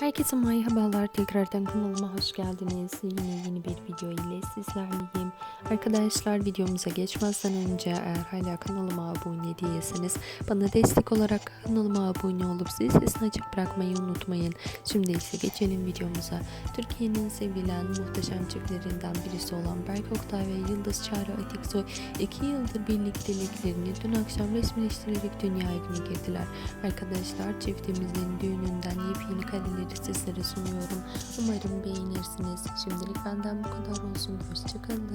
Herkese merhabalar. Tekrardan kanalıma hoş geldiniz. Yine yeni bir video ile sizlerleyim. Arkadaşlar videomuza geçmezden önce eğer hala kanalıma abone değilseniz bana destek olarak kanalıma abone olup zil sesini açık bırakmayı unutmayın. Şimdi ise geçelim videomuza. Türkiye'nin sevilen muhteşem çiftlerinden birisi olan Berk Oktay ve Yıldız Çağrı Atiksoy 2 yıldır birlikteliklerini dün akşam resmileştirerek dünya evine girdiler. Arkadaşlar çiftimizin düğününden yepyeni kareleri sizlere sunuyorum. Umarım beğenirsiniz. Şimdilik benden bu kadar olsun. Hoşçakalın.